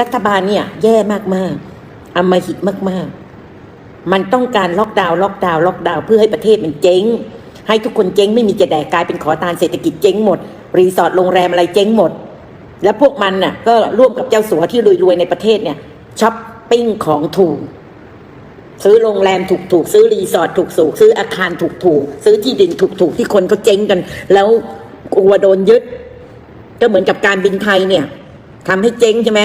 รัฐบาลเนี่ย แย่มากๆอำมหิตมาก ๆ มันต้องการล็อกดาวน์ล็อกดาวน์ล็อกดาวน์เพื่อให้ประเทศมันเจ๊ง ให้ทุกคนเจ๊งไม่มีจะแดกกลายเป็นขอทานเศรษฐกิจเจ๊งหมด รีสอร์ทโรงแรมอะไรเจ๊งหมด แล้วพวกมันน่ะ ก็ร่วมกับเจ้าสัวที่รวยๆในประเทศเนี่ยช้อปปิ้งของถูกซื้อโรงแรมถูกๆ ซื้อรีสอร์ทถูกๆ ซื้ออาคารถูกๆ ซื้อที่ดินถูกๆ ที่คนเขาเจ๊งกัน แล้วกลัวโดนยึด ก็เหมือนกับการบินไทยเนี่ยทำให้เจ๊งใช่ไหม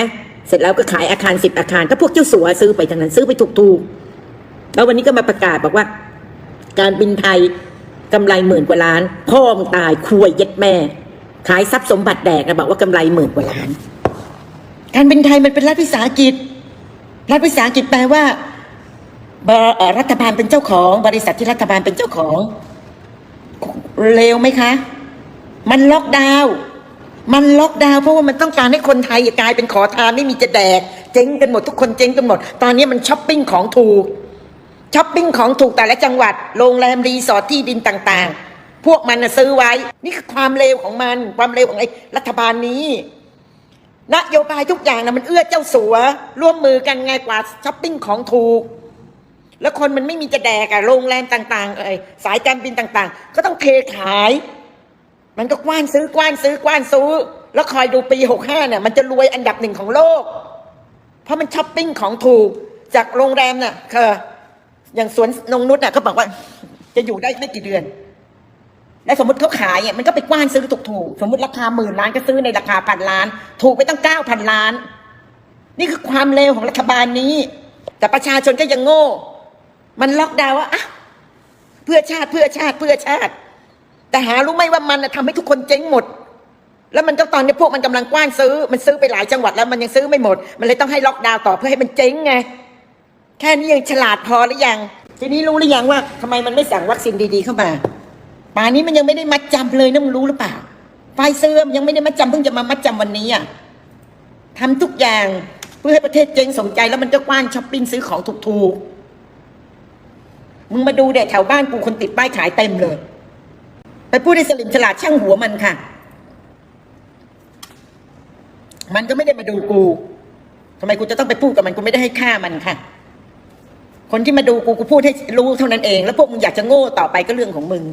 เสร็จแล้วก็ขายอาคารสิบอาคารก็พวกเจ้าสัวซื้อไปทั้งนั้นซื้อไปถูกๆแล้ววันนี้ก็มาประกาศบอกว่า การบินไทยกำไรหมื่นกว่าล้าน พ่อมึงตายคุยเย็ดแม่ ขายทรัพย์สมบัติแดกนะบอกว่ากำไรหมื่นกว่าล้าน การบินไทยมันเป็นรัฐวิสาหกิจรัฐวิสาหกิจแปลว่ารัฐบาลเป็นเจ้าของ บริษัทที่รัฐบาลเป็นเจ้าของ เร็วไหมคะ มันล็อกดาวน์ มันล็อกดาวน์เพราะว่ามันต้องการให้คนไทยกลายเป็นขอทานไม่มีจะแดก เจ๊งกันหมดทุกคนเจ๊งกันหมด ตอนนี้มันช้อปปิ้งของถูกช้อปปิ้งของถูกแต่ละจังหวัด โรงแรมรีสอร์ทที่ดินต่างๆ พวกมันน่ะซื้อไว้ นี่คือความเลวของมัน ความเลวของไอ้รัฐบาลนี้ นโยบายทุกอย่างนะมันเอื้อเจ้าสัว ร่วมมือกันไงกว่าช้อปปิ้งของถูก แล้วคนมันไม่มีจะแดกอะโรงแรมต่างๆเอ่ยสายการบินต่างๆ ก็ต้องเทขาย มันก็กว้านซื้อกว้านซื้อกว้านซื้อ แล้วคอยดูปีหกห้าเนี่ยมันจะรวยอันดับหนึ่งของโลก เพราะมันช้อปปิ้งของถูกจากโรงแรมน่ะคืออย่างสวนนงนุชน่ะก็บอกว่า จะอยู่ได้ไม่กี่เดือน แล้วสมมติเขาขายเนี่ยมันก็ไปกว้านซื้อถูกๆสมมติราคาหมื่นล้านก็ซื้อในราคาพันล้าน ถูกไปตั้งเก้าพันล้าน นี่คือความเลวของรัฐบาลนี้ แต่ประชาชนก็ยังโง่ มันล็อกดาวว่าอะเพื่อชาติเพื่อชาติเพื่อชาติ แต่หารู้ไหมว่ามันน่ะทำให้ทุกคนเจ๊งหมด แล้วมันก็ตอนนี้พวกมันกำลังกว้านซื้อ มันซื้อไปหลายจังหวัดแล้วมันยังซื้อไม่หมด มันเลยต้องให้ล็อกดาวน์ต่อเพื่อให้มันเจ๊งไง แค่นี้ยังฉลาดพอหรือยัง ทีนี้รู้หรือยังว่าทำไมมันไม่สั่งวัคซีนดีๆเข้ามาป่านนี้มันยังไม่ได้มัดจำเลยนะมึงรู้หรือเปล่า ไฟเซอร์มันยังไม่ได้มัดจำเพิ่งจะมามัดจำวันนี้อะทำทุกอย่างเพื่อให้ประเทศเจ๊งสมใจแล้วมันก็กว้านช้อปปิ้งซื้อของถูกๆมึงมาดูเด็แถวบ้านกูคนติดป้ายขายเต็มเลย พูดให้สลิมฉลาดช่างหัวมันค่ะ มันก็ไม่ได้มาดูกูทำไมกูจะต้องไปพูดกับมันกูไม่ได้ให้ค่ามันค่ะ คนที่มาดูกูกูพูดให้รู้เท่านั้นเอง แล้วพวกมึงอยากจะโง่ต่อไปก็เรื่องของมึง